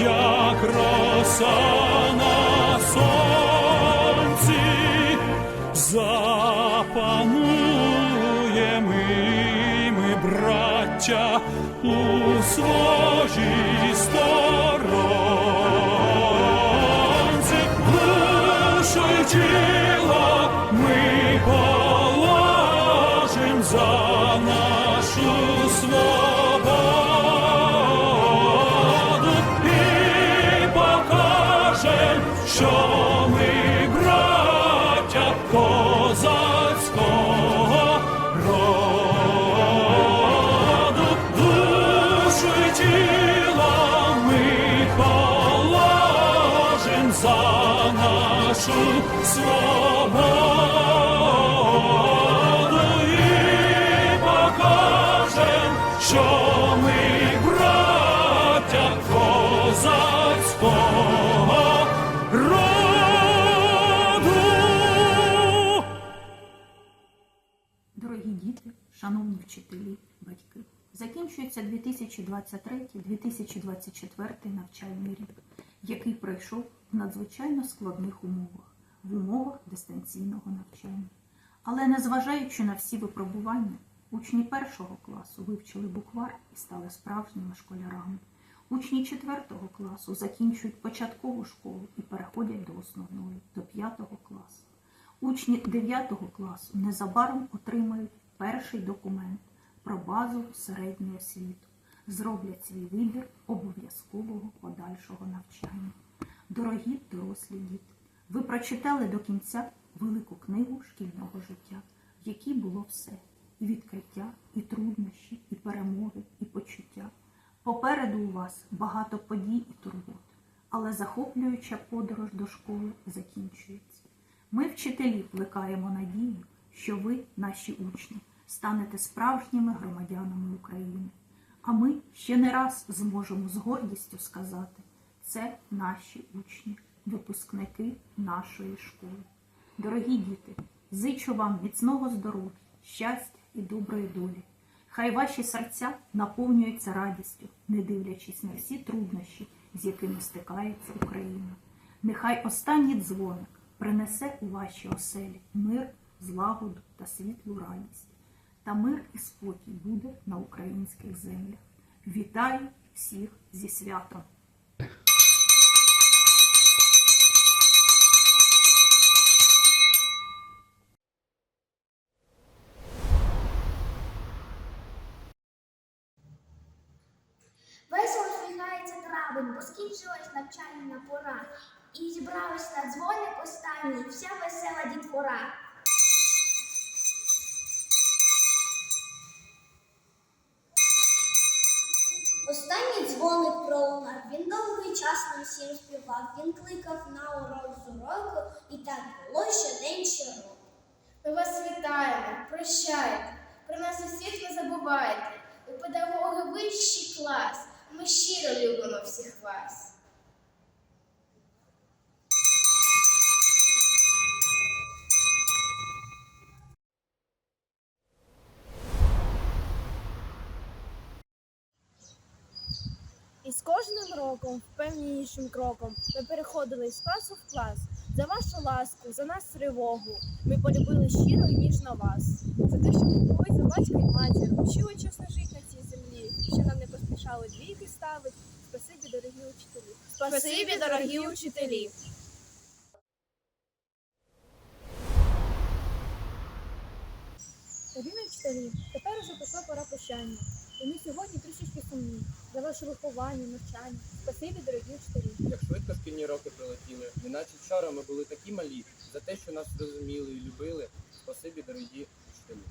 як роса на сонці, запануємо ми, браття, у своїй сторонці, душу тіло ми положим за нашу свободу козацького роду, душу за нашу свободу Дорогі діти, шановні вчителі, батьки, закінчується 2023-2024 навчальний рік, який пройшов в надзвичайно складних умовах, в умовах дистанційного навчання. Але незважаючи на всі випробування, учні першого класу вивчили буквар і стали справжніми школярами. Учні четвертого класу закінчують початкову школу і переходять до основної, до п'ятого класу. Учні 9 класу незабаром отримають перший документ про базову середню освіту, зроблять свій вибір обов'язкового подальшого навчання. Дорогі дорослі діти, ви прочитали до кінця велику книгу шкільного життя, в якій було все: і відкриття, і труднощі, і перемоги, і почуття. Попереду у вас багато подій і турбот, але захоплююча подорож до школи закінчується. Ми, вчителі, плекаємо надію, що ви, наші учні, станете справжніми громадянами України. А ми ще не раз зможемо з гордістю сказати, це наші учні, випускники нашої школи. Дорогі діти, зичу вам міцного здоров'я, щастя і доброї долі. Хай ваші серця наповнюються радістю, не дивлячись на всі труднощі, з якими стикається Україна. Нехай останній дзвоник принесе у ваші оселі мир, злагоду та світлу радість. Та мир і спокій буде на українських землях. Вітаю всіх зі святом! Весело усміхається травень, бо скінчилась навчальна пора. І зібралась на дзвоник останній вся весела дітвора. Останній дзвоник пролунав, він довгий час нам всім співав. Він кликав на урок з уроку, і так було щодень щороку. Ми вас вітаємо, прощайте, про нас усіх не забувайте. Ви педагоги вищий клас. Ми щиро любимо всіх вас. І з кожним роком, впевненішим кроком, ми переходили з класу в клас. За вашу ласку, за нас тривогу. Ми полюбили щиро і ніжно вас. За те, що були за батька і матір, вчили чесно жити на цій землі, що нам не поспішали двійки ставить. Спасибі, дорогі учителі. Спасибі, дорогі учителі. Дорогі вчителі, тепер уже прийшла пора прощання. І ми сьогодні трішечки сумні за ваше виховання, навчання. Спасибі, дорогі вчителі. Як швидко шкільні роки прилетіли, неначе вчора ми були такі малі за те, що нас розуміли і любили. Спасибі, дорогі вчителі.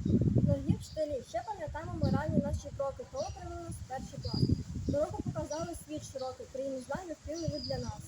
Дорогі вчителі, ще пам'ятаємо ми ранні наші кроки, коли привели нас в перший клас. Дорогу показали світ широкий, країну знань відкрили ви для нас.